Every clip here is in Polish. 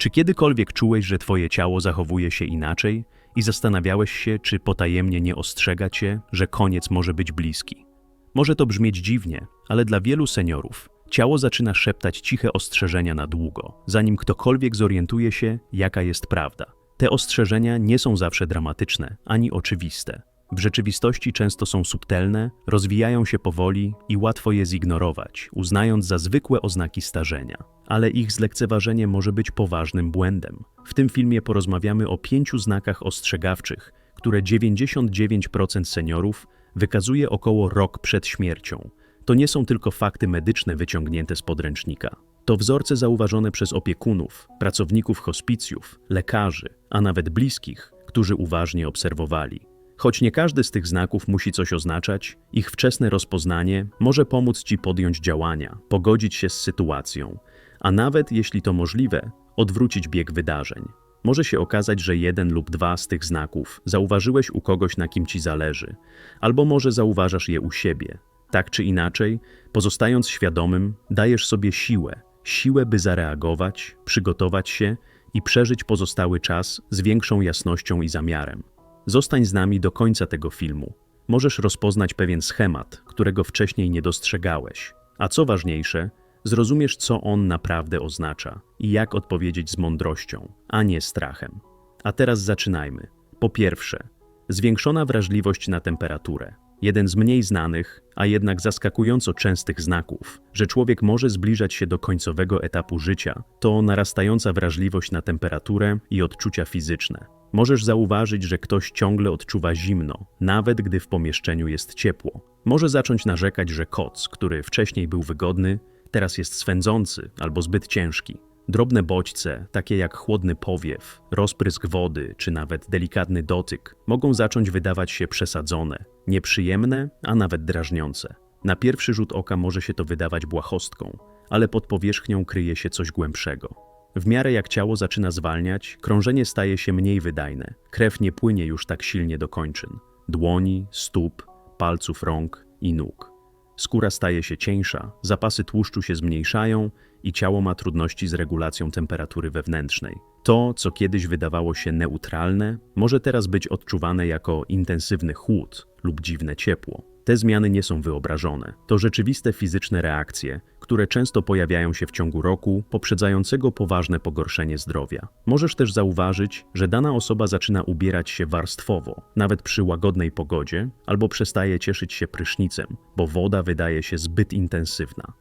Czy kiedykolwiek czułeś, że twoje ciało zachowuje się inaczej i zastanawiałeś się, czy potajemnie nie ostrzega cię, że koniec może być bliski? Może to brzmieć dziwnie, ale dla wielu seniorów ciało zaczyna szeptać ciche ostrzeżenia na długo, zanim ktokolwiek zorientuje się, jaka jest prawda. Te ostrzeżenia nie są zawsze dramatyczne ani oczywiste. W rzeczywistości często są subtelne, rozwijają się powoli i łatwo je zignorować, uznając za zwykłe oznaki starzenia. Ale ich zlekceważenie może być poważnym błędem. W tym filmie porozmawiamy o pięciu znakach ostrzegawczych, które 99% seniorów wykazuje około rok przed śmiercią. To nie są tylko fakty medyczne wyciągnięte z podręcznika. To wzorce zauważone przez opiekunów, pracowników hospicjów, lekarzy, a nawet bliskich, którzy uważnie obserwowali. Choć nie każdy z tych znaków musi coś oznaczać, ich wczesne rozpoznanie może pomóc Ci podjąć działania, pogodzić się z sytuacją, a nawet, jeśli to możliwe, odwrócić bieg wydarzeń. Może się okazać, że jeden lub dwa z tych znaków zauważyłeś u kogoś, na kim Ci zależy, albo może zauważasz je u siebie. Tak czy inaczej, pozostając świadomym, dajesz sobie siłę, siłę, by zareagować, przygotować się i przeżyć pozostały czas z większą jasnością i zamiarem. Zostań z nami do końca tego filmu. Możesz rozpoznać pewien schemat, którego wcześniej nie dostrzegałeś. A co ważniejsze, zrozumiesz, co on naprawdę oznacza i jak odpowiedzieć z mądrością, a nie strachem. A teraz zaczynajmy. Po pierwsze, zwiększona wrażliwość na temperaturę. Jeden z mniej znanych, a jednak zaskakująco częstych znaków, że człowiek może zbliżać się do końcowego etapu życia, to narastająca wrażliwość na temperaturę i odczucia fizyczne. Możesz zauważyć, że ktoś ciągle odczuwa zimno, nawet gdy w pomieszczeniu jest ciepło. Może zacząć narzekać, że koc, który wcześniej był wygodny, teraz jest swędzący albo zbyt ciężki. Drobne bodźce, takie jak chłodny powiew, rozprysk wody czy nawet delikatny dotyk, mogą zacząć wydawać się przesadzone, nieprzyjemne, a nawet drażniące. Na pierwszy rzut oka może się to wydawać błahostką, ale pod powierzchnią kryje się coś głębszego. W miarę jak ciało zaczyna zwalniać, krążenie staje się mniej wydajne. Krew nie płynie już tak silnie do kończyn dłoni, stóp, palców rąk i nóg. Skóra staje się cieńsza, zapasy tłuszczu się zmniejszają i ciało ma trudności z regulacją temperatury wewnętrznej. To, co kiedyś wydawało się neutralne, może teraz być odczuwane jako intensywny chłód lub dziwne ciepło. Te zmiany nie są wyobrażone. To rzeczywiste fizyczne reakcje, które często pojawiają się w ciągu roku, poprzedzającego poważne pogorszenie zdrowia. Możesz też zauważyć, że dana osoba zaczyna ubierać się warstwowo, nawet przy łagodnej pogodzie, albo przestaje cieszyć się prysznicem, bo woda wydaje się zbyt intensywna.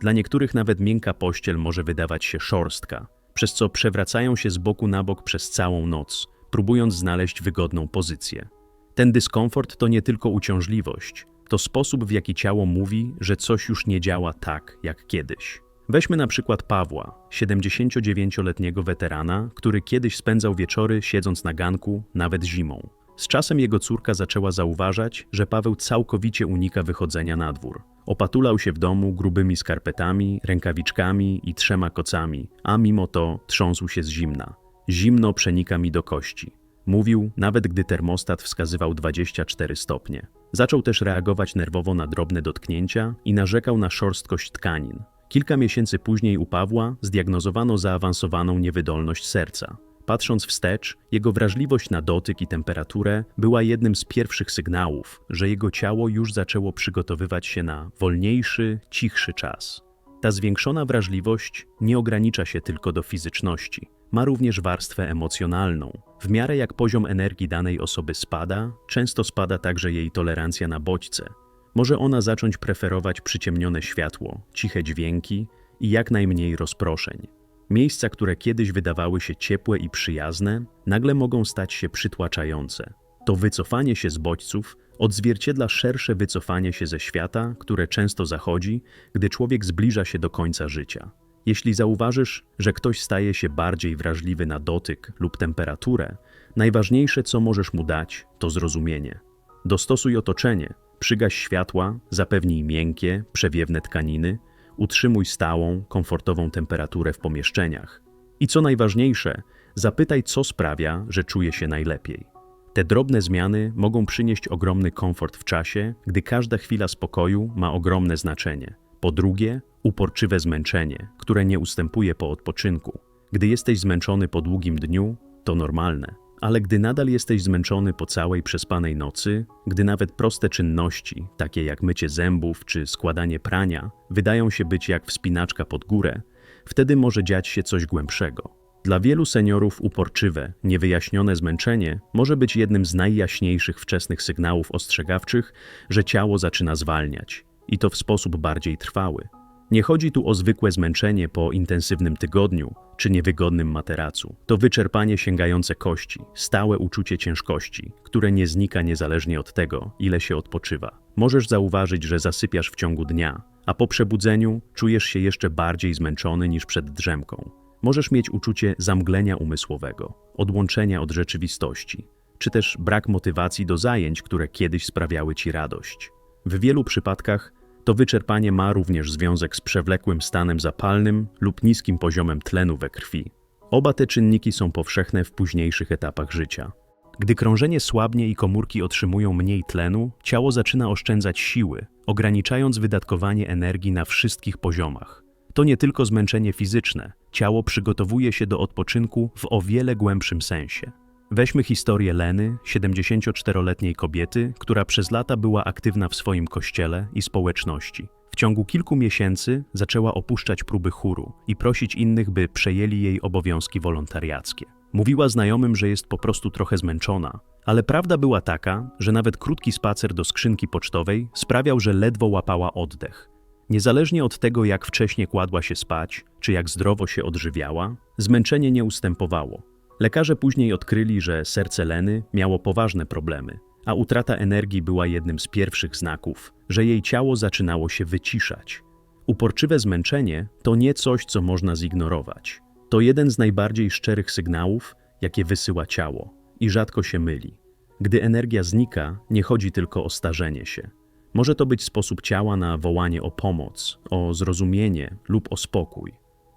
Dla niektórych nawet miękka pościel może wydawać się szorstka, przez co przewracają się z boku na bok przez całą noc, próbując znaleźć wygodną pozycję. Ten dyskomfort to nie tylko uciążliwość, to sposób, w jaki ciało mówi, że coś już nie działa tak, jak kiedyś. Weźmy na przykład Pawła, 79-letniego weterana, który kiedyś spędzał wieczory siedząc na ganku, nawet zimą. Z czasem jego córka zaczęła zauważać, że Paweł całkowicie unika wychodzenia na dwór. Opatulał się w domu grubymi skarpetami, rękawiczkami i trzema kocami, a mimo to trząsł się z zimna. Zimno przenika mi do kości. Mówił, nawet gdy termostat wskazywał 24 stopnie. Zaczął też reagować nerwowo na drobne dotknięcia i narzekał na szorstkość tkanin. Kilka miesięcy później u Pawła zdiagnozowano zaawansowaną niewydolność serca. Patrząc wstecz, jego wrażliwość na dotyk i temperaturę była jednym z pierwszych sygnałów, że jego ciało już zaczęło przygotowywać się na wolniejszy, cichszy czas. Ta zwiększona wrażliwość nie ogranicza się tylko do fizyczności ma również warstwę emocjonalną. W miarę jak poziom energii danej osoby spada, często spada także jej tolerancja na bodźce. Może ona zacząć preferować przyciemnione światło, ciche dźwięki i jak najmniej rozproszeń. Miejsca, które kiedyś wydawały się ciepłe i przyjazne, nagle mogą stać się przytłaczające. To wycofanie się z bodźców odzwierciedla szersze wycofanie się ze świata, które często zachodzi, gdy człowiek zbliża się do końca życia. Jeśli zauważysz, że ktoś staje się bardziej wrażliwy na dotyk lub temperaturę, najważniejsze, co możesz mu dać, to zrozumienie. Dostosuj otoczenie, przygaś światła, zapewnij miękkie, przewiewne tkaniny, utrzymuj stałą, komfortową temperaturę w pomieszczeniach. I co najważniejsze, zapytaj, co sprawia, że czuje się najlepiej. Te drobne zmiany mogą przynieść ogromny komfort w czasie, gdy każda chwila spokoju ma ogromne znaczenie. Po drugie, uporczywe zmęczenie, które nie ustępuje po odpoczynku. Gdy jesteś zmęczony po długim dniu, to normalne. Ale gdy nadal jesteś zmęczony po całej przespanej nocy, gdy nawet proste czynności, takie jak mycie zębów czy składanie prania, wydają się być jak wspinaczka pod górę, wtedy może dziać się coś głębszego. Dla wielu seniorów uporczywe, niewyjaśnione zmęczenie może być jednym z najjaśniejszych wczesnych sygnałów ostrzegawczych, że ciało zaczyna zwalniać i to w sposób bardziej trwały. Nie chodzi tu o zwykłe zmęczenie po intensywnym tygodniu czy niewygodnym materacu. To wyczerpanie sięgające kości, stałe uczucie ciężkości, które nie znika niezależnie od tego, ile się odpoczywa. Możesz zauważyć, że zasypiasz w ciągu dnia, a po przebudzeniu czujesz się jeszcze bardziej zmęczony niż przed drzemką. Możesz mieć uczucie zamglenia umysłowego, odłączenia od rzeczywistości, czy też brak motywacji do zajęć, które kiedyś sprawiały ci radość. W wielu przypadkach to wyczerpanie ma również związek z przewlekłym stanem zapalnym lub niskim poziomem tlenu we krwi. Oba te czynniki są powszechne w późniejszych etapach życia. Gdy krążenie słabnie i komórki otrzymują mniej tlenu, ciało zaczyna oszczędzać siły, ograniczając wydatkowanie energii na wszystkich poziomach. To nie tylko zmęczenie fizyczne, ciało przygotowuje się do odpoczynku w o wiele głębszym sensie. Weźmy historię Leny, 74-letniej kobiety, która przez lata była aktywna w swoim kościele i społeczności. W ciągu kilku miesięcy zaczęła opuszczać próby chóru i prosić innych, by przejęli jej obowiązki wolontariackie. Mówiła znajomym, że jest po prostu trochę zmęczona, ale prawda była taka, że nawet krótki spacer do skrzynki pocztowej sprawiał, że ledwo łapała oddech. Niezależnie od tego, jak wcześnie kładła się spać, czy jak zdrowo się odżywiała, zmęczenie nie ustępowało. Lekarze później odkryli, że serce Leny miało poważne problemy, a utrata energii była jednym z pierwszych znaków, że jej ciało zaczynało się wyciszać. Uporczywe zmęczenie to nie coś, co można zignorować. To jeden z najbardziej szczerych sygnałów, jakie wysyła ciało i rzadko się myli. Gdy energia znika, nie chodzi tylko o starzenie się. Może to być sposób ciała na wołanie o pomoc, o zrozumienie lub o spokój.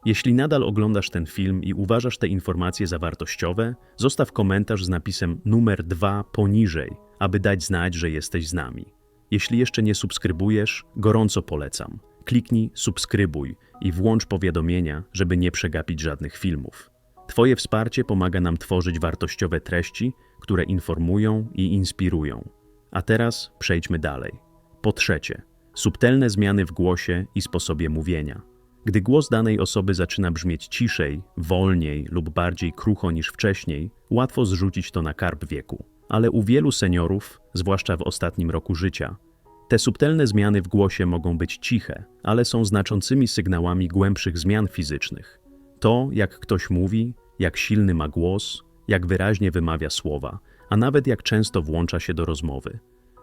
Jeśli nadal oglądasz ten film i uważasz te informacje za wartościowe, zostaw komentarz z napisem numer 2 poniżej, aby dać znać, że jesteś z nami. Jeśli jeszcze nie subskrybujesz, gorąco polecam. Kliknij subskrybuj i włącz powiadomienia, żeby nie przegapić żadnych filmów. Twoje wsparcie pomaga nam tworzyć wartościowe treści, które informują i inspirują. A teraz przejdźmy dalej. Po trzecie, subtelne zmiany w głosie i sposobie mówienia. Gdy głos danej osoby zaczyna brzmieć ciszej, wolniej lub bardziej krucho niż wcześniej, łatwo zrzucić to na karb wieku. Ale u wielu seniorów, zwłaszcza w ostatnim roku życia, te subtelne zmiany w głosie mogą być ciche, ale są znaczącymi sygnałami głębszych zmian fizycznych. To, jak ktoś mówi, jak silny ma głos, jak wyraźnie wymawia słowa, a nawet jak często włącza się do rozmowy.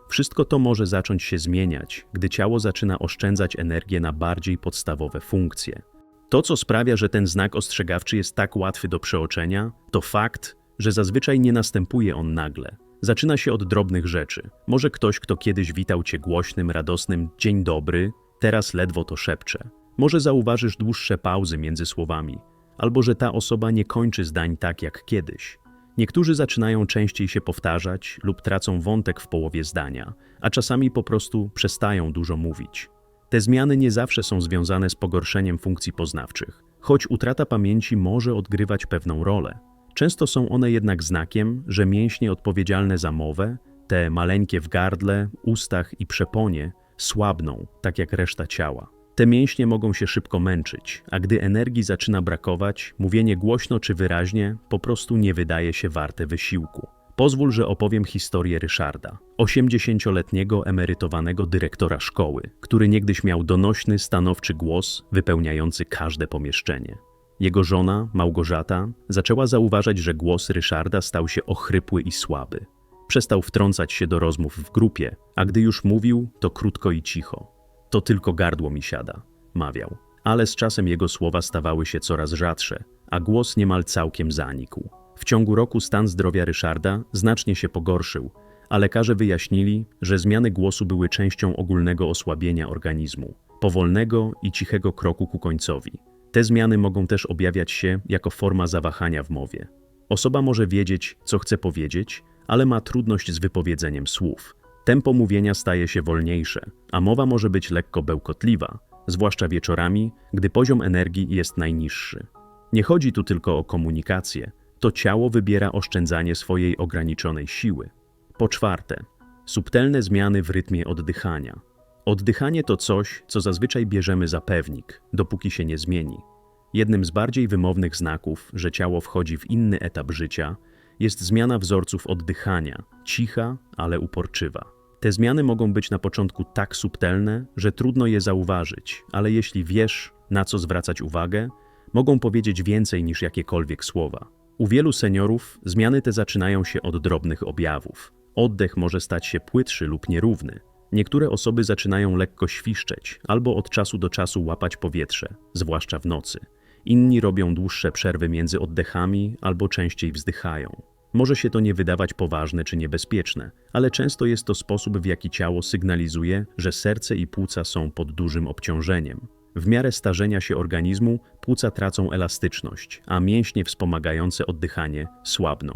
Wszystko to może zacząć się zmieniać, gdy ciało zaczyna oszczędzać energię na bardziej podstawowe funkcje. To, co sprawia, że ten znak ostrzegawczy jest tak łatwy do przeoczenia, to fakt, że zazwyczaj nie następuje on nagle. Zaczyna się od drobnych rzeczy. Może ktoś, kto kiedyś witał cię głośnym, radosnym dzień dobry, teraz ledwo to szepcze. Może zauważysz dłuższe pauzy między słowami, albo że ta osoba nie kończy zdań tak jak kiedyś. Niektórzy zaczynają częściej się powtarzać lub tracą wątek w połowie zdania, a czasami po prostu przestają dużo mówić. Te zmiany nie zawsze są związane z pogorszeniem funkcji poznawczych, choć utrata pamięci może odgrywać pewną rolę. Często są one jednak znakiem, że mięśnie odpowiedzialne za mowę, te maleńkie w gardle, ustach i przeponie, słabną, tak jak reszta ciała. Te mięśnie mogą się szybko męczyć, a gdy energii zaczyna brakować, mówienie głośno czy wyraźnie po prostu nie wydaje się warte wysiłku. Pozwól, że opowiem historię Ryszarda, 80-letniego emerytowanego dyrektora szkoły, który niegdyś miał donośny, stanowczy głos wypełniający każde pomieszczenie. Jego żona, Małgorzata, zaczęła zauważać, że głos Ryszarda stał się ochrypły i słaby. Przestał wtrącać się do rozmów w grupie, a gdy już mówił, to krótko i cicho. To tylko gardło mi siada, mawiał. Ale z czasem jego słowa stawały się coraz rzadsze, a głos niemal całkiem zanikł. W ciągu roku stan zdrowia Ryszarda znacznie się pogorszył, a lekarze wyjaśnili, że zmiany głosu były częścią ogólnego osłabienia organizmu, powolnego i cichego kroku ku końcowi. Te zmiany mogą też objawiać się jako forma zawahania w mowie. Osoba może wiedzieć, co chce powiedzieć, ale ma trudność z wypowiedzeniem słów. Tempo mówienia staje się wolniejsze, a mowa może być lekko bełkotliwa, zwłaszcza wieczorami, gdy poziom energii jest najniższy. Nie chodzi tu tylko o komunikację. To ciało wybiera oszczędzanie swojej ograniczonej siły. Po czwarte, subtelne zmiany w rytmie oddychania. Oddychanie to coś, co zazwyczaj bierzemy za pewnik, dopóki się nie zmieni. Jednym z bardziej wymownych znaków, że ciało wchodzi w inny etap życia, jest zmiana wzorców oddychania, cicha, ale uporczywa. Te zmiany mogą być na początku tak subtelne, że trudno je zauważyć, ale jeśli wiesz, na co zwracać uwagę, mogą powiedzieć więcej niż jakiekolwiek słowa. U wielu seniorów zmiany te zaczynają się od drobnych objawów. Oddech może stać się płytszy lub nierówny. Niektóre osoby zaczynają lekko świszczeć albo od czasu do czasu łapać powietrze, zwłaszcza w nocy. Inni robią dłuższe przerwy między oddechami albo częściej wzdychają. Może się to nie wydawać poważne czy niebezpieczne, ale często jest to sposób, w jaki ciało sygnalizuje, że serce i płuca są pod dużym obciążeniem. W miarę starzenia się organizmu płuca tracą elastyczność, a mięśnie wspomagające oddychanie słabną.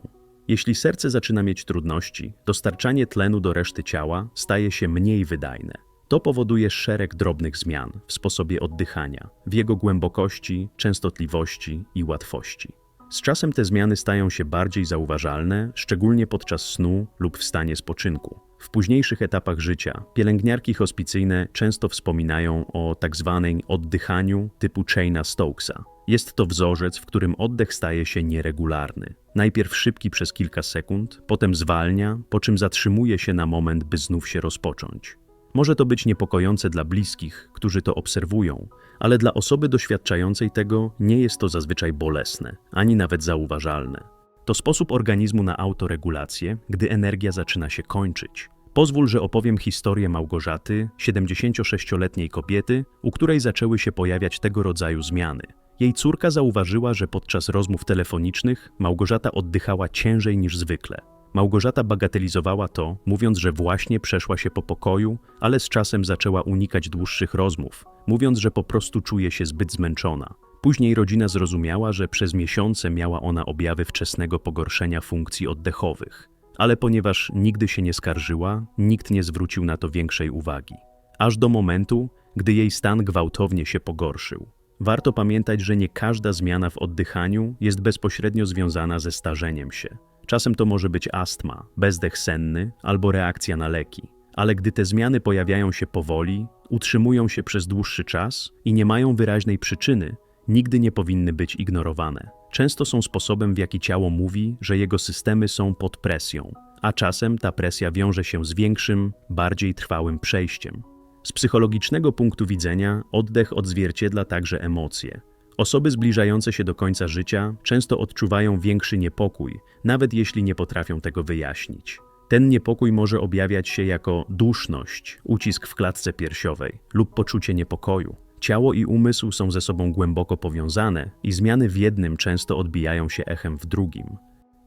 Jeśli serce zaczyna mieć trudności, dostarczanie tlenu do reszty ciała staje się mniej wydajne. To powoduje szereg drobnych zmian w sposobie oddychania, w jego głębokości, częstotliwości i łatwości. Z czasem te zmiany stają się bardziej zauważalne, szczególnie podczas snu lub w stanie spoczynku. W późniejszych etapach życia pielęgniarki hospicyjne często wspominają o tzw. Tak oddychaniu typu Chaina Stokesa. Jest to wzorzec, w którym oddech staje się nieregularny. Najpierw szybki przez kilka sekund, potem zwalnia, po czym zatrzymuje się na moment, by znów się rozpocząć. Może to być niepokojące dla bliskich, którzy to obserwują, ale dla osoby doświadczającej tego nie jest to zazwyczaj bolesne, ani nawet zauważalne. To sposób organizmu na autoregulację, gdy energia zaczyna się kończyć. Pozwól, że opowiem historię Małgorzaty, 76-letniej kobiety, u której zaczęły się pojawiać tego rodzaju zmiany. Jej córka zauważyła, że podczas rozmów telefonicznych Małgorzata oddychała ciężej niż zwykle. Małgorzata bagatelizowała to, mówiąc, że właśnie przeszła się po pokoju, ale z czasem zaczęła unikać dłuższych rozmów, mówiąc, że po prostu czuje się zbyt zmęczona. Później rodzina zrozumiała, że przez miesiące miała ona objawy wczesnego pogorszenia funkcji oddechowych. Ale ponieważ nigdy się nie skarżyła, nikt nie zwrócił na to większej uwagi. Aż do momentu, gdy jej stan gwałtownie się pogorszył. Warto pamiętać, że nie każda zmiana w oddychaniu jest bezpośrednio związana ze starzeniem się. Czasem to może być astma, bezdech senny albo reakcja na leki. Ale gdy te zmiany pojawiają się powoli, utrzymują się przez dłuższy czas i nie mają wyraźnej przyczyny, nigdy nie powinny być ignorowane. Często są sposobem, w jaki ciało mówi, że jego systemy są pod presją, a czasem ta presja wiąże się z większym, bardziej trwałym przejściem. Z psychologicznego punktu widzenia oddech odzwierciedla także emocje. Osoby zbliżające się do końca życia często odczuwają większy niepokój, nawet jeśli nie potrafią tego wyjaśnić. Ten niepokój może objawiać się jako duszność, ucisk w klatce piersiowej lub poczucie niepokoju. Ciało i umysł są ze sobą głęboko powiązane i zmiany w jednym często odbijają się echem w drugim.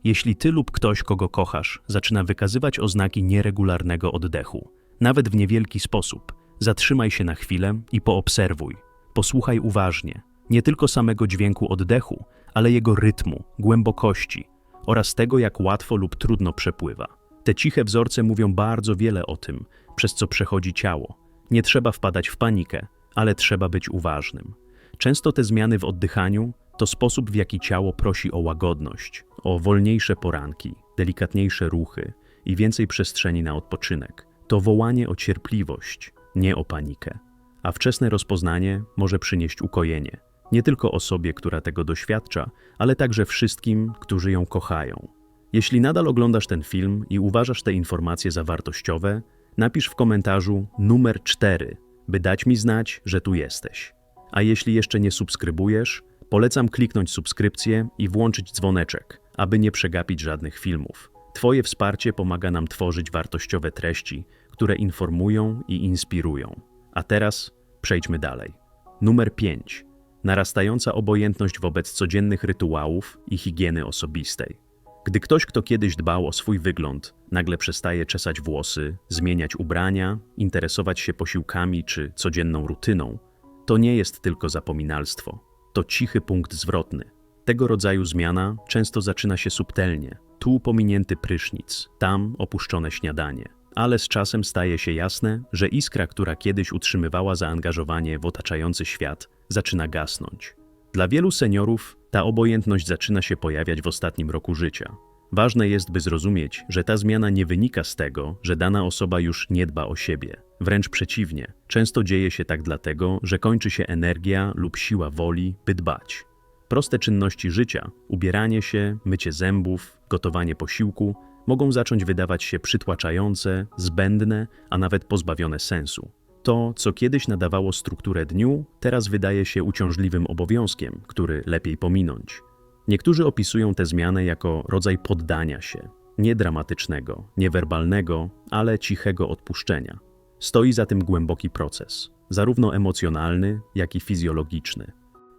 Jeśli ty lub ktoś, kogo kochasz, zaczyna wykazywać oznaki nieregularnego oddechu, nawet w niewielki sposób, zatrzymaj się na chwilę i poobserwuj. Posłuchaj uważnie, nie tylko samego dźwięku oddechu, ale jego rytmu, głębokości oraz tego, jak łatwo lub trudno przepływa. Te ciche wzorce mówią bardzo wiele o tym, przez co przechodzi ciało. Nie trzeba wpadać w panikę, ale trzeba być uważnym. Często te zmiany w oddychaniu to sposób, w jaki ciało prosi o łagodność, o wolniejsze poranki, delikatniejsze ruchy i więcej przestrzeni na odpoczynek. To wołanie o cierpliwość, nie o panikę. A wczesne rozpoznanie może przynieść ukojenie, nie tylko osobie, która tego doświadcza, ale także wszystkim, którzy ją kochają. Jeśli nadal oglądasz ten film i uważasz te informacje za wartościowe, napisz w komentarzu numer 4, by dać mi znać, że tu jesteś. A jeśli jeszcze nie subskrybujesz, polecam kliknąć subskrypcję i włączyć dzwoneczek, aby nie przegapić żadnych filmów. Twoje wsparcie pomaga nam tworzyć wartościowe treści, które informują i inspirują. A teraz przejdźmy dalej. Numer 5 narastająca obojętność wobec codziennych rytuałów i higieny osobistej. Gdy ktoś, kto kiedyś dbał o swój wygląd, nagle przestaje czesać włosy, zmieniać ubrania, interesować się posiłkami czy codzienną rutyną, to nie jest tylko zapominalstwo. To cichy punkt zwrotny. Tego rodzaju zmiana często zaczyna się subtelnie. Tu pominięty prysznic, tam opuszczone śniadanie. Ale z czasem staje się jasne, że iskra, która kiedyś utrzymywała zaangażowanie w otaczający świat, zaczyna gasnąć. Dla wielu seniorów Ta obojętność zaczyna się pojawiać w ostatnim roku życia. Ważne jest, by zrozumieć, że ta zmiana nie wynika z tego, że dana osoba już nie dba o siebie. Wręcz przeciwnie, często dzieje się tak dlatego, że kończy się energia lub siła woli, by dbać. Proste czynności życia, ubieranie się, mycie zębów, gotowanie posiłku, mogą zacząć wydawać się przytłaczające, zbędne, a nawet pozbawione sensu. To, co kiedyś nadawało strukturę dniu, teraz wydaje się uciążliwym obowiązkiem, który lepiej pominąć. Niektórzy opisują tę zmianę jako rodzaj poddania się, nie dramatycznego, niewerbalnego, ale cichego odpuszczenia. Stoi za tym głęboki proces, zarówno emocjonalny, jak i fizjologiczny.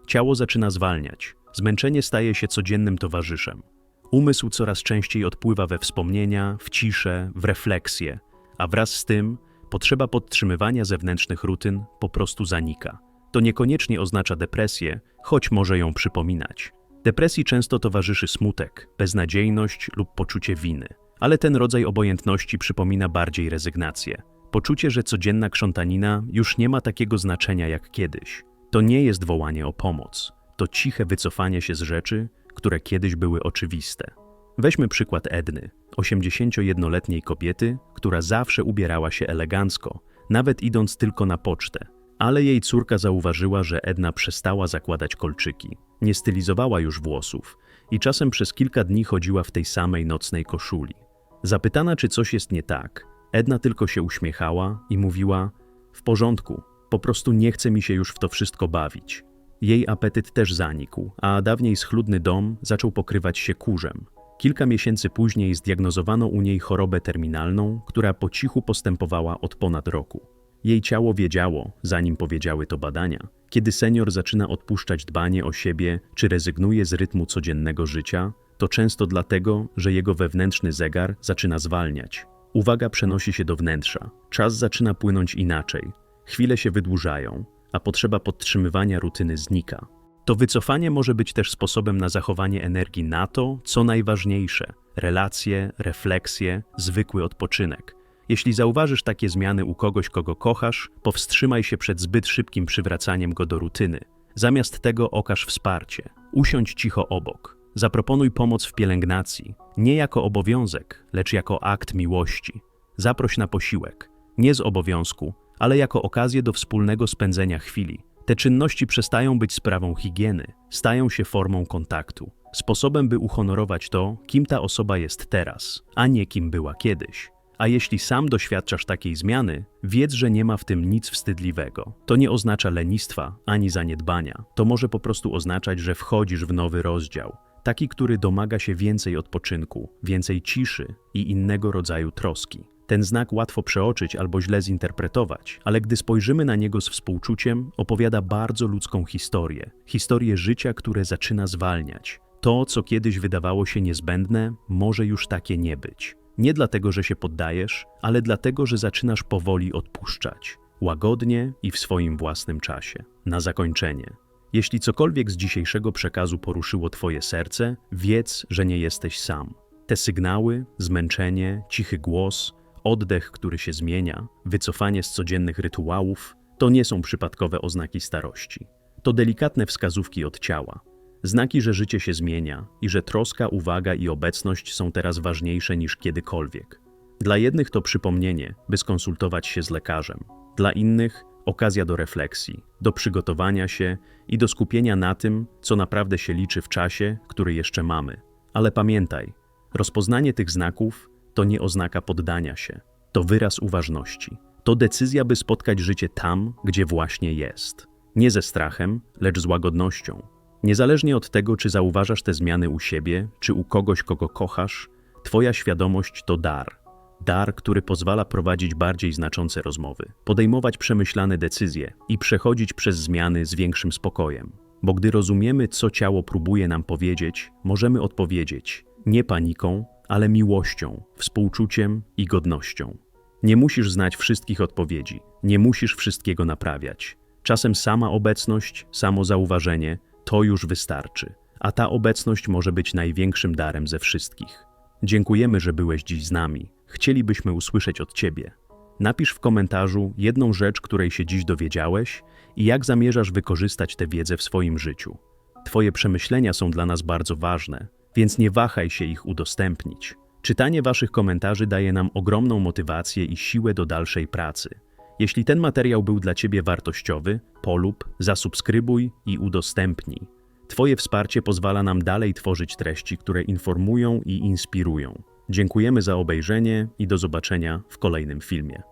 Ciało zaczyna zwalniać, zmęczenie staje się codziennym towarzyszem. Umysł coraz częściej odpływa we wspomnienia, w ciszę, w refleksję, a wraz z tym potrzeba podtrzymywania zewnętrznych rutyn po prostu zanika. To niekoniecznie oznacza depresję, choć może ją przypominać. Depresji często towarzyszy smutek, beznadziejność lub poczucie winy, ale ten rodzaj obojętności przypomina bardziej rezygnację. Poczucie, że codzienna krzątanina już nie ma takiego znaczenia jak kiedyś. To nie jest wołanie o pomoc, to ciche wycofanie się z rzeczy, które kiedyś były oczywiste. Weźmy przykład Edny, 81-letniej kobiety, która zawsze ubierała się elegancko, nawet idąc tylko na pocztę. Ale jej córka zauważyła, że Edna przestała zakładać kolczyki, nie stylizowała już włosów i czasem przez kilka dni chodziła w tej samej nocnej koszuli. Zapytana, czy coś jest nie tak, Edna tylko się uśmiechała i mówiła: W porządku, po prostu nie chce mi się już w to wszystko bawić. Jej apetyt też zanikł, a dawniej schludny dom zaczął pokrywać się kurzem. Kilka miesięcy później zdiagnozowano u niej chorobę terminalną, która po cichu postępowała od ponad roku. Jej ciało wiedziało, zanim powiedziały to badania, kiedy senior zaczyna odpuszczać dbanie o siebie czy rezygnuje z rytmu codziennego życia, to często dlatego, że jego wewnętrzny zegar zaczyna zwalniać. Uwaga przenosi się do wnętrza, czas zaczyna płynąć inaczej, chwile się wydłużają, a potrzeba podtrzymywania rutyny znika. To wycofanie może być też sposobem na zachowanie energii na to, co najważniejsze relacje, refleksje, zwykły odpoczynek. Jeśli zauważysz takie zmiany u kogoś, kogo kochasz, powstrzymaj się przed zbyt szybkim przywracaniem go do rutyny. Zamiast tego okaż wsparcie. Usiądź cicho obok. Zaproponuj pomoc w pielęgnacji, nie jako obowiązek, lecz jako akt miłości. Zaproś na posiłek, nie z obowiązku, ale jako okazję do wspólnego spędzenia chwili. Te czynności przestają być sprawą higieny, stają się formą kontaktu, sposobem, by uhonorować to, kim ta osoba jest teraz, a nie kim była kiedyś. A jeśli sam doświadczasz takiej zmiany, wiedz, że nie ma w tym nic wstydliwego. To nie oznacza lenistwa ani zaniedbania. To może po prostu oznaczać, że wchodzisz w nowy rozdział, taki, który domaga się więcej odpoczynku, więcej ciszy i innego rodzaju troski. Ten znak łatwo przeoczyć albo źle zinterpretować, ale gdy spojrzymy na niego z współczuciem, opowiada bardzo ludzką historię. Historię życia, które zaczyna zwalniać. To, co kiedyś wydawało się niezbędne, może już takie nie być. Nie dlatego, że się poddajesz, ale dlatego, że zaczynasz powoli odpuszczać. Łagodnie i w swoim własnym czasie. Na zakończenie. Jeśli cokolwiek z dzisiejszego przekazu poruszyło Twoje serce, wiedz, że nie jesteś sam. Te sygnały, zmęczenie, cichy głos, oddech, który się zmienia, wycofanie z codziennych rytuałów, to nie są przypadkowe oznaki starości. To delikatne wskazówki od ciała, znaki, że życie się zmienia i że troska, uwaga i obecność są teraz ważniejsze niż kiedykolwiek. Dla jednych to przypomnienie, by skonsultować się z lekarzem, dla innych okazja do refleksji, do przygotowania się i do skupienia na tym, co naprawdę się liczy w czasie, który jeszcze mamy. Ale pamiętaj, rozpoznanie tych znaków to nie oznaka poddania się, to wyraz uważności. To decyzja, by spotkać życie tam, gdzie właśnie jest. Nie ze strachem, lecz z łagodnością. Niezależnie od tego, czy zauważasz te zmiany u siebie, czy u kogoś, kogo kochasz, Twoja świadomość to dar. Dar, który pozwala prowadzić bardziej znaczące rozmowy, podejmować przemyślane decyzje i przechodzić przez zmiany z większym spokojem. Bo gdy rozumiemy, co ciało próbuje nam powiedzieć, możemy odpowiedzieć nie paniką, ale miłością, współczuciem i godnością. Nie musisz znać wszystkich odpowiedzi, nie musisz wszystkiego naprawiać. Czasem sama obecność, samo zauważenie to już wystarczy, a ta obecność może być największym darem ze wszystkich. Dziękujemy, że byłeś dziś z nami. Chcielibyśmy usłyszeć od Ciebie. Napisz w komentarzu jedną rzecz, której się dziś dowiedziałeś i jak zamierzasz wykorzystać tę wiedzę w swoim życiu. Twoje przemyślenia są dla nas bardzo ważne, więc nie wahaj się ich udostępnić. Czytanie Waszych komentarzy daje nam ogromną motywację i siłę do dalszej pracy. Jeśli ten materiał był dla Ciebie wartościowy, polub, zasubskrybuj i udostępnij. Twoje wsparcie pozwala nam dalej tworzyć treści, które informują i inspirują. Dziękujemy za obejrzenie i do zobaczenia w kolejnym filmie.